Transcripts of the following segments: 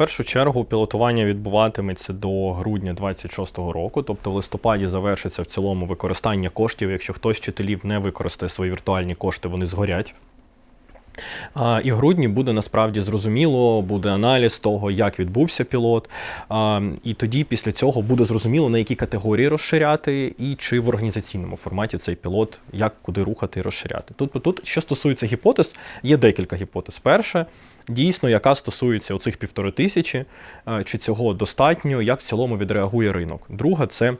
першу чергу пілотування відбуватиметься до грудня 26-го року, тобто в листопаді завершиться в цілому використання коштів. Якщо хтось з вчителів не використає свої віртуальні кошти, вони згорять. І в грудні буде насправді зрозуміло, буде аналіз того, як відбувся пілот. І тоді після цього буде зрозуміло, на які категорії розширяти, і чи в організаційному форматі цей пілот, як куди рухати і розширяти. Тут, тут що стосується гіпотез, є декілька гіпотез. Перше, дійсно, яка стосується оцих півтори тисячі, чи цього достатньо, як в цілому відреагує ринок. Друга це.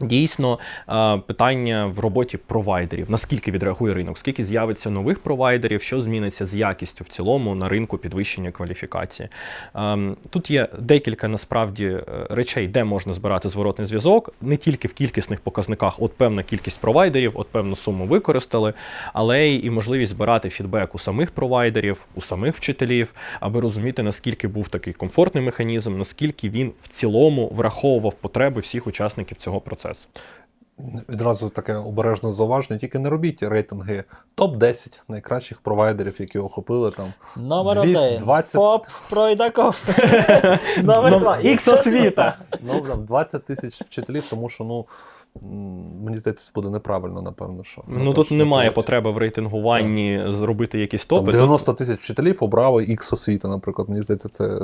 Дійсно, е, питання в роботі провайдерів. Наскільки відреагує ринок, скільки з'явиться нових провайдерів, що зміниться з якістю в цілому на ринку підвищення кваліфікації. Ем, Тут є декілька насправді е, речей, де можна збирати зворотний зв'язок, не тільки в кількісних показниках, от певна кількість провайдерів, от певну суму використали, але і можливість збирати фідбек у самих провайдерів, у самих вчителів, аби розуміти, наскільки був такий комфортний механізм, наскільки він в цілому враховував потреби всіх учасників цього процесу. Відразу таке обережне зауваження, тільки не робіть рейтинги топ-10 найкращих провайдерів, які охопили там. Номер Дві- один. 20 ФОП Пройдаков. Номер Nom- два. Ікс освіта. Ну, там 20 тисяч вчителів, тому що, ну, мені здається, це буде неправильно, напевно. що Ну тут перше немає потреби в рейтингуванні зробити якісь Там 90 тисяч вчителів обрали X освіти, наприклад. Мені здається, це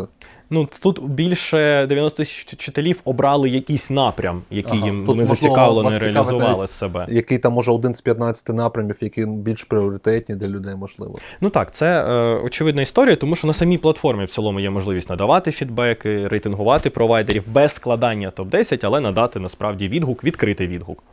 Ну тут більше 90 тисяч вчителів обрали якийсь напрям, який Ага. їм Тут, вони можливо, зацікавлено реалізували навіть- себе. який там може один з 15 напрямів, які більш пріоритетні для людей, можливо. Ну так, це е, очевидна історія, тому що на самій платформі в цілому є можливість надавати фідбеки, рейтингувати провайдерів без складання топ-10, але надати насправді відгук, відкритий відгук.